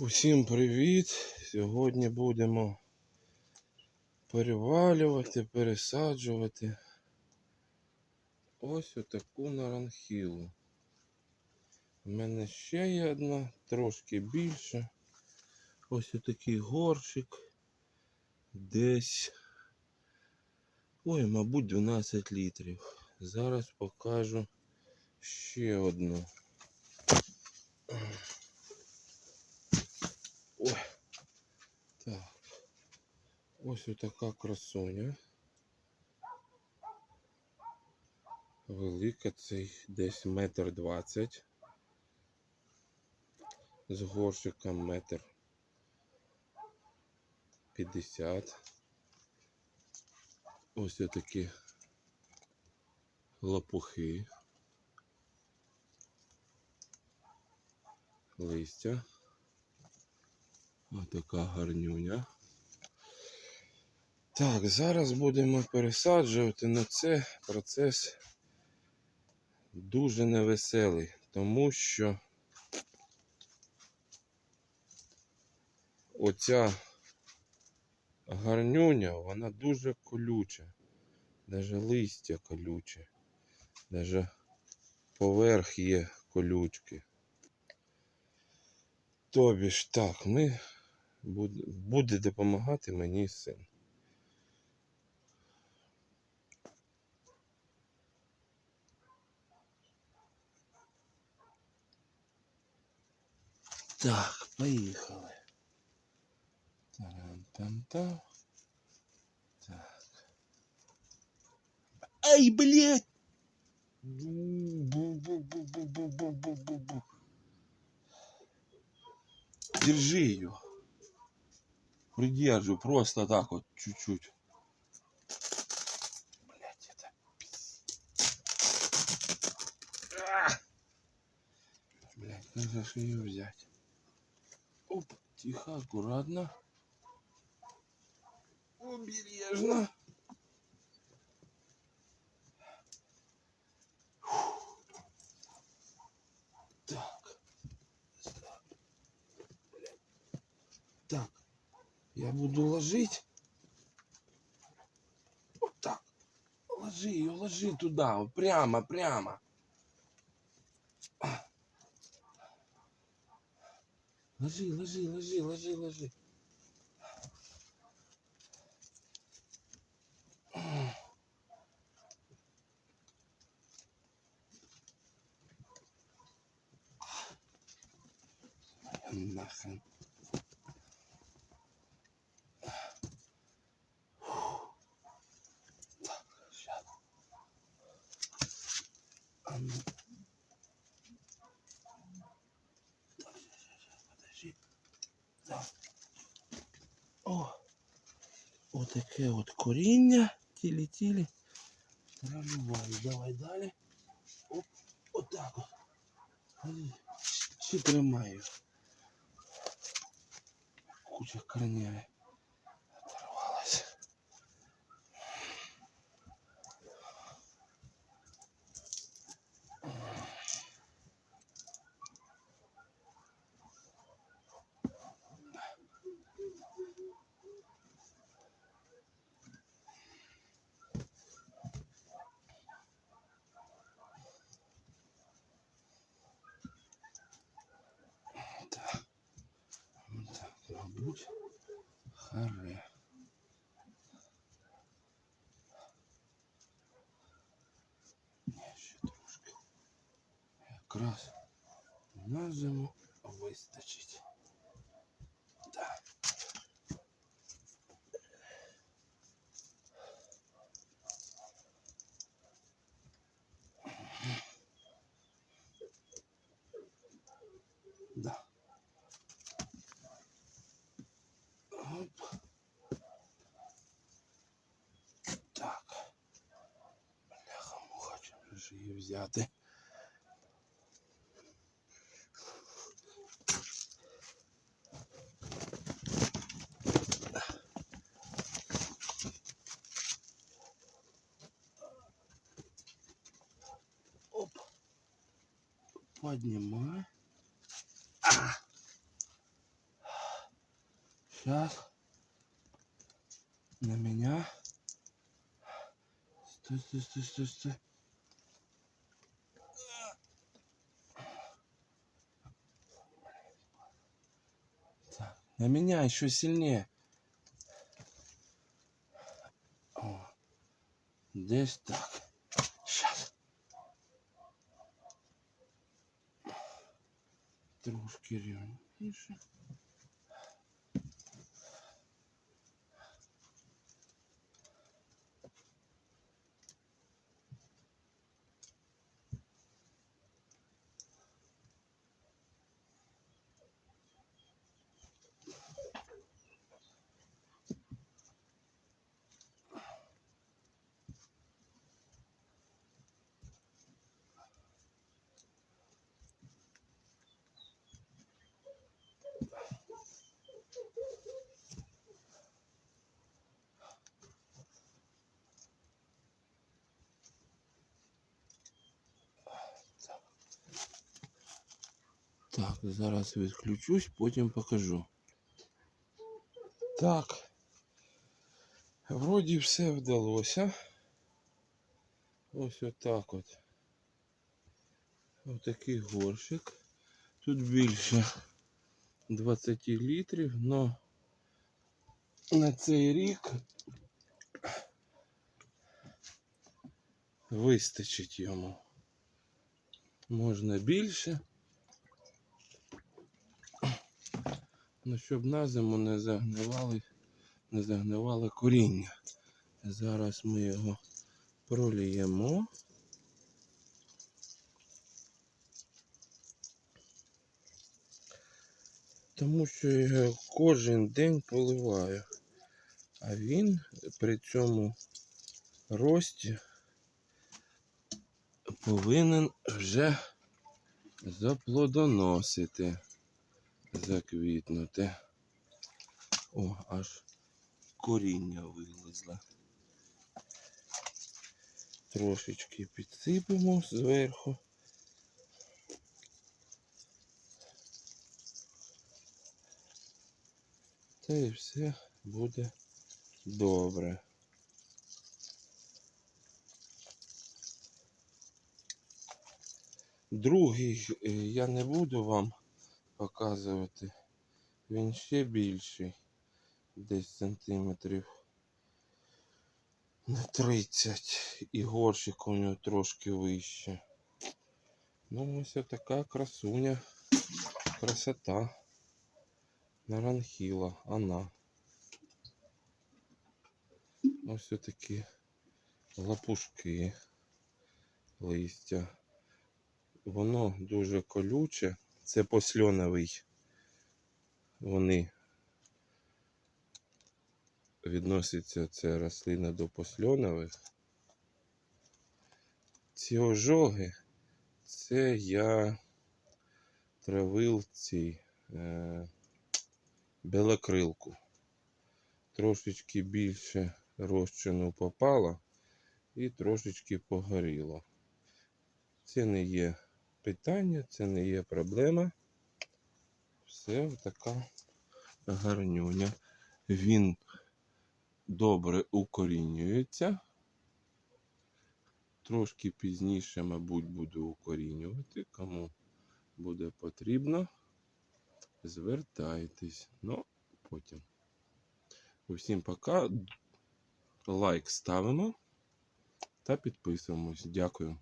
Усім привіт! Сьогодні будемо перевалювати, пересаджувати ось отаку наранхілу. У мене ще є одна, трошки більша. Ось отакий горщик. Десь. Ой, мабуть, 12 літрів. Зараз покажу ще одну. Ой. Так. Ось така красуня. Велика цей десь метр двадцять. З горщиком метр п'ятдесят. Ось такі лопухи. Листя. Отака гарнюня. Так, зараз будемо пересаджувати, але це процес дуже невеселий, тому що оця гарнюня, вона дуже колюча. Даже листя колюче. Даже поверх є колючки. Тобі ж так, ми буде допомагати мені син. Так. Таран-тан-та. Так. Ай, блядь! Бу-бу-бу-бу-бу-бу-бу-бу. Держи ее. Придержу просто так вот чуть-чуть. Блять, это Блять, как же ее взять? Тихо, аккуратно. Обережно. Так. Так. Я буду ложить. Вот так. Ложи ее, ложи туда. Прямо, прямо. Ложи, ложи, ложи, ложи, ложи. Нахрен. Так, сейчас. Отаке от коріння. Тілі-тілі. Проливаю. Давай далі. Оп, отак от. Ще тримаю. Куча корней. Мабуть, харе. Ще трошки. Якраз на зиму вистачить. Її взяти? Оп. Поднимай. А! Так. На меня. Стой, стой, стой, стой, стой. На меня еще сильнее. О, десь так. Сейчас. Трошки рівніше. Зараз відключусь, потім покажу. Так. Вроді все вдалося. Ось отак от. Отакий горщик. Тут більше 20 літрів, но на цей рік вистачить йому. Можна більше. Ну, щоб на зиму не загнивали, не загнивали коріння. Зараз ми його проліємо. Тому що його кожен день поливаю. А він при цьому рості повинен вже заплодоносити заквітнути. О, аж коріння вилезло. Трошечки підсипемо зверху. Та і все буде добре. Другий е, я не буду вам показувати. Він ще більший. Десь сантиметрів на 30. І горщик у нього трошки вище. Ну ось така красуня. Красота. Наранхіла. Вона. Ось такі лапушки листя. Воно дуже колюче. Це посльоновий. Вони відносяться ця рослина до посльонових. Ці ожоги це я травив ці е, белокрилку. Трошечки більше розчину попало і трошечки погоріло. Це не є питання, це не є проблема. Все така гарнюня. Він добре укорінюється. Трошки пізніше, мабуть, буду укорінювати. Кому буде потрібно, звертайтесь. Ну, потім. Усім пока. Лайк ставимо та підписуємось. Дякую.